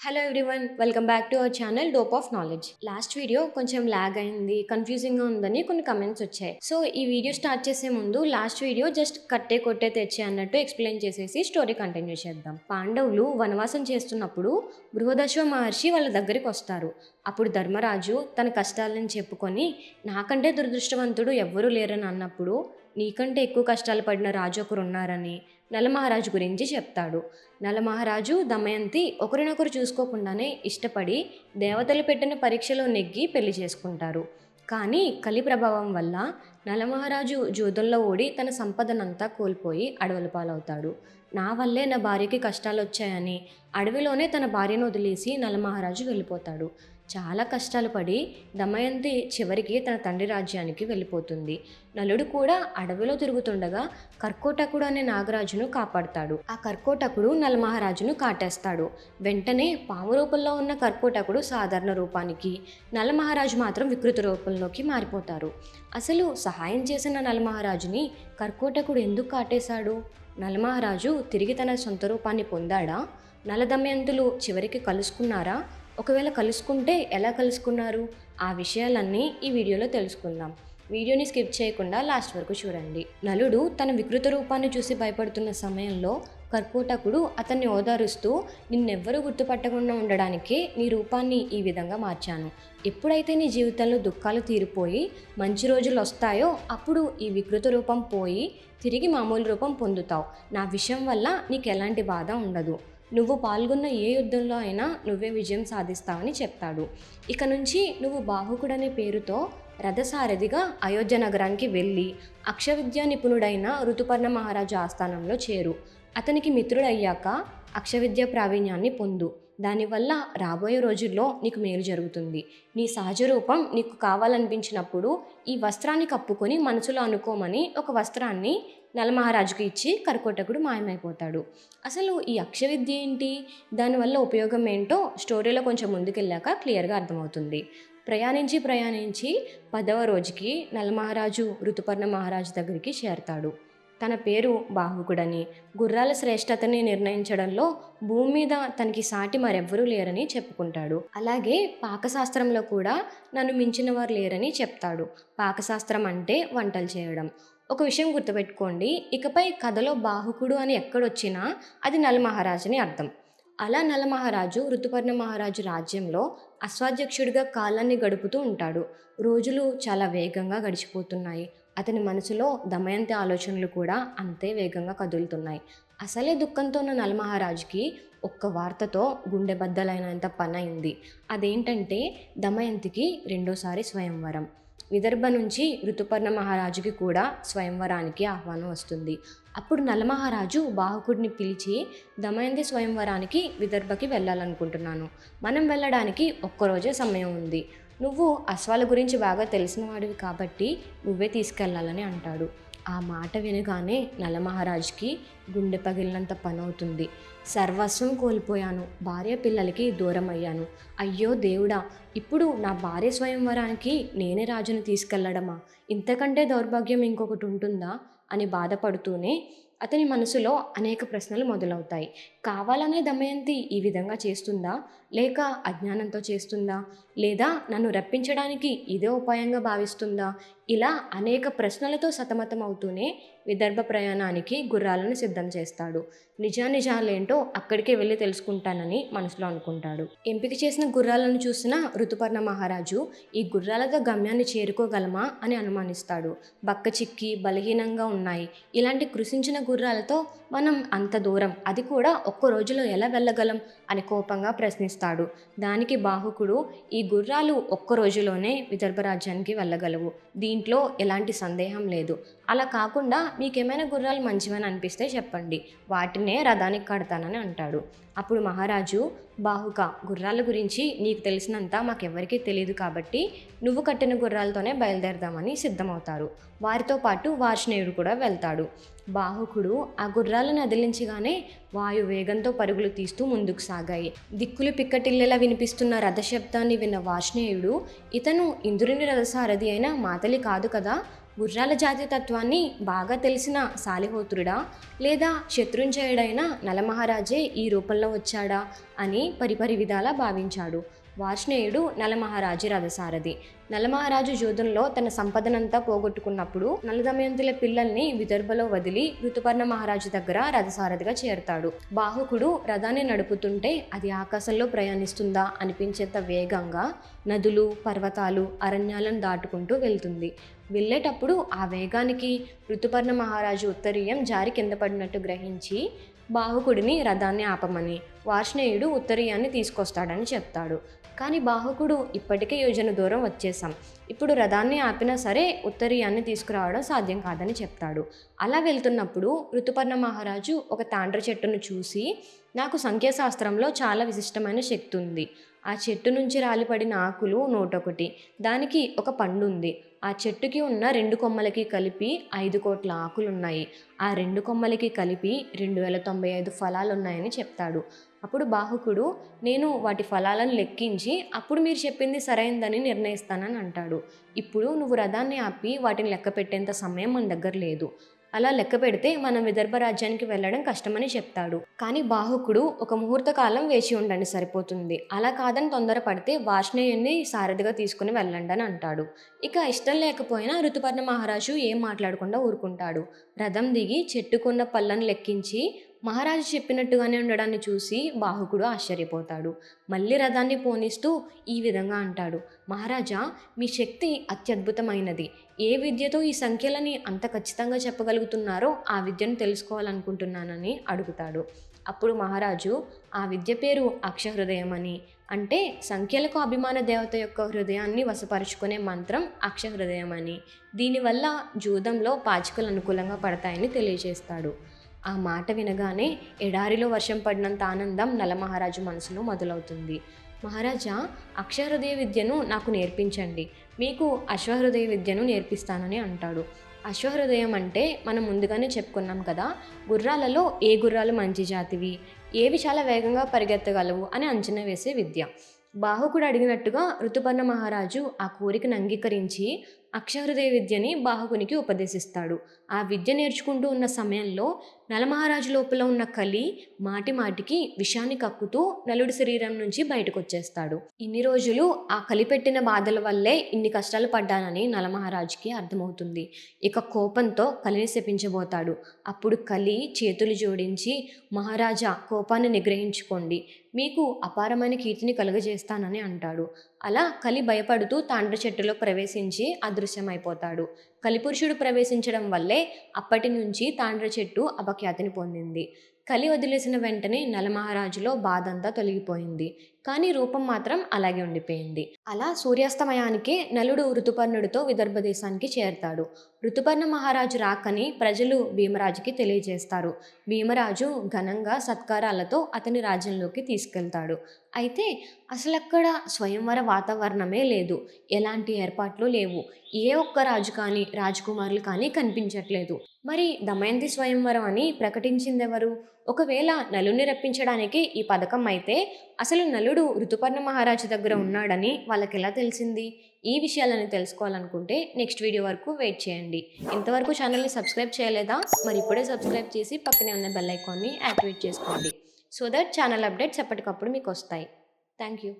Hello everyone welcome back to our channel dope of knowledge last video కొంచెం lag అయింది కన్ఫ్యూజింగ్గా ఉందని కొన్ని కమెంట్స్ వచ్చాయి. సో ఈ వీడియో స్టార్ట్ చేసే ముందు లాస్ట్ వీడియో జస్ట్ కట్టే కొట్టే తెచ్చే అన్నట్టు ఎక్స్ప్లెయిన్ చేసేసి స్టోరీ కంటిన్యూ చేద్దాం. పాండవులు వనవాసం చేస్తున్నప్పుడు బృహదశ్వ మహర్షి వాళ్ళ దగ్గరికి వస్తారు. అప్పుడు ధర్మరాజు తన కష్టాలను చెప్పుకొని నాకంటే దురదృష్టవంతుడు ఎవ్వరూ లేరని అన్నప్పుడు నీకంటే ఎక్కువ కష్టాలు పడిన రాజు ఒకరు ఉన్నారని నలమహారాజు గురించి చెప్తాడు. నలమహారాజు దమయంతి ఒకరినొకరు చూసుకోకుండానే ఇష్టపడి దేవతలు పెట్టిన పరీక్షలో నెగ్గి పెళ్ళి చేసుకుంటారు. కానీ కలి ప్రభావం వల్ల నలమహారాజు జూదంలో ఓడి తన సంపదనంతా కోల్పోయి అడవుల పాలవుతాడు. నా వల్లే నా భార్యకి కష్టాలు వచ్చాయని అడవిలోనే తన భార్యను వదిలేసి నలమహారాజు వెళ్ళిపోతాడు. చాలా కష్టాలు పడి దమయంతి చివరికి తన తండ్రి రాజ్యానికి వెళ్ళిపోతుంది. నలుడు కూడా అడవిలో తిరుగుతుండగా కర్కోటకుడు అనే నాగరాజును కాపాడతాడు. ఆ కర్కోటకుడు నలమహారాజును కాటేస్తాడు. వెంటనే పాము రూపంలో ఉన్న కర్కోటకుడు సాధారణ రూపానికి నలమహారాజు మాత్రం వికృత రూపంలోకి మారిపోతారు. అసలు సహాయం చేసిన నలమహారాజుని కర్కోటకుడు ఎందుకు కాటేశాడు? నలమహారాజు తిరిగి తన సొంత రూపాన్ని పొందాడా? నలదమయంతులు చివరికి కలుసుకున్నారా? ఒకవేళ కలుసుకుంటే ఎలా కలుసుకున్నారు? ఆ విషయాలన్నీ ఈ వీడియోలో తెలుసుకుందాం. వీడియోని స్కిప్ చేయకుండా లాస్ట్ వరకు చూడండి. నలుడు తన వికృత రూపాన్ని చూసి భయపడుతున్న సమయంలో కర్కోటకుడు అతన్ని ఓదారుస్తూ నిన్నెవ్వరూ గుర్తుపట్టకుండా ఉండడానికే నీ రూపాన్ని ఈ విధంగా మార్చాను. ఎప్పుడైతే నీ జీవితంలో దుఃఖాలు తీరిపోయి మంచి రోజులు వస్తాయో అప్పుడు ఈ వికృత రూపం పోయి తిరిగి మామూలు రూపం పొందుతావు. నా విషయం వల్ల నీకు ఎలాంటి బాధ ఉండదు. నువ్వు పాల్గొన్న ఏ యుద్ధంలో అయినా నువ్వే విజయం సాధిస్తావని చెప్తాడు. ఇక నుంచి నువ్వు బాహుకుడనే పేరుతో రథసారథిగా అయోధ్య నగరానికి వెళ్ళి అక్షవిద్యా నిపుణుడైన ఋతుపర్ణ మహారాజు ఆస్థానంలో చేరు. అతనికి మిత్రుడయ్యాక అక్షవిద్య ప్రావీణ్యాన్ని పొందు. దానివల్ల రాబోయే రోజుల్లో నీకు మేలు జరుగుతుంది. నీ సహజ రూపం నీకు కావాలనిపించినప్పుడు ఈ వస్త్రాన్ని కప్పుకొని మనసులో అనుకోమని ఒక వస్త్రాన్ని నలమహారాజుకి ఇచ్చి కర్కోటకుడు మాయమైపోతాడు. అసలు ఈ అక్షవిద్య ఏంటి? దానివల్ల ఉపయోగం ఏంటో స్టోరీలో కొంచెం ముందుకెళ్ళాక క్లియర్గా అర్థమవుతుంది. ప్రయాణించి ప్రయాణించి పదవ రోజుకి నలమహారాజు ఋతుపర్ణ మహారాజు దగ్గరికి చేరతాడు. తన పేరు బాహుకుడని గుర్రాల శ్రేష్టతని నిర్ణయించడంలో భూమి మీద తనకి సాటి మరెవ్వరూ లేరని చెప్పుకుంటాడు. అలాగే పాకశాస్త్రంలో కూడా నన్ను మించిన వారు లేరని చెప్తాడు. పాకశాస్త్రం అంటే వంటలు చేయడం. ఒక విషయం గుర్తుపెట్టుకోండి. ఇకపై కథలో బాహుకుడు అని ఎక్కడొచ్చినా అది నలమహారాజుని అర్థం. అలా నలమహారాజు ఋతుపర్ణ మహారాజు రాజ్యంలో అశ్వాధ్యక్షుడిగా కాలాన్ని గడుపుతూ ఉంటాడు. రోజులు చాలా వేగంగా గడిచిపోతున్నాయి. అతని మనసులో దమయంతి ఆలోచనలు కూడా అంతే వేగంగా కదులుతున్నాయి. అసలే దుఃఖంతో ఉన్న నలమహారాజుకి ఒక్క వార్తతో గుండె బద్దలైనంత పని అయింది అదేంటంటే దమయంతికి రెండోసారి స్వయంవరం. విదర్భ నుంచి ఋతుపర్ణ మహారాజుకి కూడా స్వయంవరానికి ఆహ్వానం వస్తుంది. అప్పుడు నలమహారాజు బాహుకుడిని పిలిచి దమయంతి స్వయంవరానికి విదర్భకి వెళ్ళాలనుకుంటున్నాను. మనం వెళ్ళడానికి ఒక్కరోజే సమయం ఉంది. నువ్వు అశ్వాల గురించి బాగా తెలిసిన వాడివి కాబట్టి నువ్వే తీసుకెళ్ళాలని అంటాడు. ఆ మాట వినగానే నలమహారాజ్కి గుండె పగిలినంత పని అవుతుంది సర్వస్వం కోల్పోయాను. భార్య పిల్లలకి దూరం అయ్యాను అయ్యో దేవుడా ఇప్పుడు నా భార్య స్వయంవరానికి నేనే రాజును తీసుకెళ్ళడమా? ఇంతకంటే దౌర్భాగ్యం ఇంకొకటి ఉంటుందా? అని బాధపడుతూనే అతని మనసులో అనేక ప్రశ్నలు మొదలవుతాయి. కావాలనే దమయంతి ఈ విధంగా చేస్తుందా? లేక అజ్ఞానంతో చేస్తుందా? లేదా నన్ను రప్పించడానికి ఇదే ఉపాయంగా భావిస్తుందా? ఇలా అనేక ప్రశ్నలతో సతమతం అవుతూనే విదర్భ ప్రయాణానికి గుర్రాలను సిద్ధం చేస్తాడు. నిజానిజాలేంటో అక్కడికే వెళ్ళి తెలుసుకుంటానని మనసులో అనుకుంటాడు. ఎంపిక చేసిన గుర్రాలను చూసిన ఋతుపర్ణ మహారాజు ఈ గుర్రాలతో గమ్యాన్ని చేరుకోగలమా? అని అనుమానిస్తాడు. బక్క చిక్కి బలహీనంగా ఉన్నాయి. ఇలాంటి కృషించిన గుర్రాలతో మనం అంత దూరం అది కూడా ఒక్క రోజులో ఎలా వెళ్ళగలం? అని కోపంగా ప్రశ్నిస్తాడు. దానికి బాహుకుడు ఈ గుర్రాలు ఒక్క రోజులోనే విదర్భ రాజ్యానికి వెళ్ళగలవు. దీంట్లో ఎలాంటి సందేహం లేదు. అలా కాకుండా మీకేమైనా గుర్రాలు మంచివని అనిపిస్తే చెప్పండి. వాటినే రథానికి కడతానని అంటాడు. అప్పుడు మహారాజు బాహుక గుర్రాల గురించి నీకు తెలిసినంత మాకెవ్వరికీ తెలియదు కాబట్టి నువ్వు కట్టిన గుర్రాలతోనే బయలుదేరదామని సిద్ధమవుతారు. వారితో పాటు వార్షణేయుడు కూడా వెళ్తాడు. బాహుకుడు ఆ గుర్రాలను అదిలించగానే వాయు వేగంతో పరుగులు తీస్తూ ముందుకు సాగాయి. దిక్కులు పిక్కటిల్లెలా వినిపిస్తున్న రథశబ్దాన్ని విన్న వార్ష్ణేయుడు ఇతను ఇంద్రుని రథసారథి అయిన మాతలి కాదు కదా గుర్రాల జాతి తత్వాన్ని బాగా తెలిసిన సాలిహోత్రుడా లేదా శత్రుంజయుడైన నలమహారాజే ఈ రూపంలో వచ్చాడా? అని పరిపరి విధాలా భావించాడు. వార్ష్ణేయుడు నలమహారాజు రథసారథి. నలమహారాజు జోధంలో తన సంపదనంతా పోగొట్టుకున్నప్పుడు నలదమయంతుల పిల్లల్ని విదర్భలో వదిలి ఋతుపర్ణ మహారాజు దగ్గర రథసారథిగా చేరతాడు. బాహుకుడు రథాన్ని నడుపుతుంటే అది ఆకాశంలో ప్రయాణిస్తుందా అనిపించేంత వేగంగా నదులు పర్వతాలు అరణ్యాలను దాటుకుంటూ వెళ్తుంది. వెళ్ళేటప్పుడు ఆ వేగానికి ఋతుపర్ణ మహారాజు ఉత్తరీయం జారి కింద పడినట్టు గ్రహించి బాహుకుడిని రథాన్ని ఆపమని వార్ష్ణేయుడు ఉత్తరీయాన్ని తీసుకొస్తాడని చెప్తాడు. కానీ బాహుకుడు ఇప్పటికే యోజన దూరం వచ్చేసాం ఇప్పుడు రథాన్ని ఆపినా సరే ఉత్తరీయాన్ని తీసుకురావడం సాధ్యం కాదని చెప్తాడు. అలా వెళ్తున్నప్పుడు ఋతుపర్ణ మహారాజు ఒక తాండ్ర చెట్టును చూసి నాకు సంఖ్యాశాస్త్రంలో చాలా విశిష్టమైన శక్తి ఉంది ఆ చెట్టు నుంచి రాలిపడిన ఆకులు నూటొకటి. దానికి ఒక పండు ఉంది ఆ చెట్టుకి ఉన్న రెండు కొమ్మలకి కలిపి ఐదు కోట్ల ఆకులు ఉన్నాయి ఆ రెండు కొమ్మలకి కలిపి రెండు వేల తొంభై ఐదు ఫలాలు ఉన్నాయని చెప్తాడు. అప్పుడు బాహుకుడు నేను వాటి ఫలాలను లెక్కించి అప్పుడు మీరు చెప్పింది సరైందని నిర్ణయిస్తానని అంటాడు. ఇప్పుడు నువ్వు రథాన్ని ఆపి వాటిని లెక్క పెట్టేంత సమయం మన దగ్గర లేదు. అలా లెక్క పెడితే మనం విదర్భ రాజ్యానికి వెళ్ళడం కష్టమని చెప్తాడు. కానీ బాహుకుడు ఒక ముహూర్త కాలం వేచి ఉండండి సరిపోతుంది. అలా కాదని తొందరపడితే వార్ష్ణేయుని సారథిగా తీసుకుని వెళ్ళండి అని అంటాడు. ఇక ఇష్టం లేకపోయినా ఋతుపర్ణ మహారాజు ఏం మాట్లాడకుండా ఊరుకుంటాడు. రథం దిగి చెట్టుకున్న పళ్ళను లెక్కించి మహారాజు చెప్పినట్టుగానే ఉండడాన్ని చూసి బాహుకుడు ఆశ్చర్యపోతాడు. మళ్ళీ రథాన్ని పోనిస్తూ ఈ విధంగా అంటాడు. మహారాజా మీ శక్తి అత్యద్భుతమైనది. ఏ విద్యతో ఈ సంఖ్యలని అంత ఖచ్చితంగా చెప్పగలుగుతున్నారో ఆ విద్యను తెలుసుకోవాలనుకుంటున్నానని అడుగుతాడు. అప్పుడు మహారాజు ఆ విద్య పేరు అక్షహృదయం అని అంటే సంఖ్యలకు అభిమాన దేవత యొక్క హృదయాన్ని వశపరుచుకునే మంత్రం అక్షహృదయం అని దీనివల్ల జూదంలో పాచికలు అనుకూలంగా పడతాయని తెలియజేస్తాడు. ఆ మాట వినగానే ఎడారిలో వర్షం పడినంత ఆనందం నలమహారాజు మనసులో మొదలవుతుంది. మహారాజా అక్షరహృదయ విద్యను నాకు నేర్పించండి. మీకు అశ్వహృదయ విద్యను నేర్పిస్తానని అంటాడు. అశ్వహృదయం అంటే మనం ముందుగానే చెప్పుకున్నాం కదా గుర్రాలలో ఏ గుర్రాలు మంచి జాతివి? ఏవి చాలా వేగంగా పరిగెత్తగలవు? అని అంచనా వేసే విద్య. బాహుకుడు అడిగినట్టుగా ఋతుపర్ణ మహారాజు ఆ కోరికను అంగీకరించి అక్షహృదయ విద్యని బాహుకునికి ఉపదేశిస్తాడు. ఆ విద్య నేర్చుకుంటూ ఉన్న సమయంలో నలమహారాజు లోపల ఉన్న కలి మాటి మాటికి విషాన్ని కక్కుతూ నలుడి శరీరం నుంచి బయటకు వచ్చేస్తాడు ఇన్ని రోజులు ఆ కలి పెట్టిన బాధల వల్లే ఇన్ని కష్టాలు పడ్డానని నలమహారాజుకి అర్థమవుతుంది. ఇక కోపంతో కలిని శపించబోతాడు. అప్పుడు కలి చేతులు జోడించి మహారాజా కోపాన్ని నిగ్రహించుకోండి. మీకు అపారమైన కీర్తిని కలుగజేస్తానని అంటాడు. అలా కలి భయపడుతూ తాండ్ర చెట్టులో ప్రవేశించి అదృశ్యమైపోతాడు. కలిపురుషుడు ప్రవేశించడం వల్లే అప్పటి నుంచి తాండ్ర చెట్టు అపఖ్యాతిని పొందింది. కలి వదిలేసిన వెంటనే నలమహారాజులో బాధంతా తొలగిపోయింది. కానీ రూపం మాత్రం అలాగే ఉండిపోయింది. అలా సూర్యాస్తమయానికే నలుడు ఋతుపర్ణుడితో విదర్భ దేశానికి చేరతాడు. ఋతుపర్ణ మహారాజు రాకని ప్రజలు భీమరాజుకి తెలియజేస్తారు. భీమరాజు ఘనంగా సత్కారాలతో అతని రాజ్యంలోకి తీసుకెళ్తాడు. అయితే అసలు అక్కడ స్వయంవర వాతావరణమే లేదు. ఎలాంటి ఏర్పాట్లు లేవు. ఏ ఒక్క రాజు కానీ రాజకుమారులు కానీ కనిపించట్లేదు. మరి దమయంతి స్వయంవరం అని ప్రకటించిందెవరు? ఒకవేళ నలుని రప్పించడానికి ఈ పథకం అయితే అసలు నలుడు ఋతుపర్ణ మహారాజు దగ్గర ఉన్నాడని వాళ్ళకి ఎలా తెలిసింది? ఈ విషయాలని తెలుసుకోవాలనుకుంటే నెక్స్ట్ వీడియో వరకు వెయిట్ చేయండి. ఇంతవరకు ఛానల్ని సబ్స్క్రైబ్ చేయలేదా? మరి ఇప్పుడే సబ్స్క్రైబ్ చేసి పక్కనే ఉన్న బెల్ ఐకాన్ని యాక్టివేట్ చేసుకోండి. సో దట్ ఛానల్ అప్డేట్స్ ఎప్పటికప్పుడు మీకు వస్తాయి. Thank you.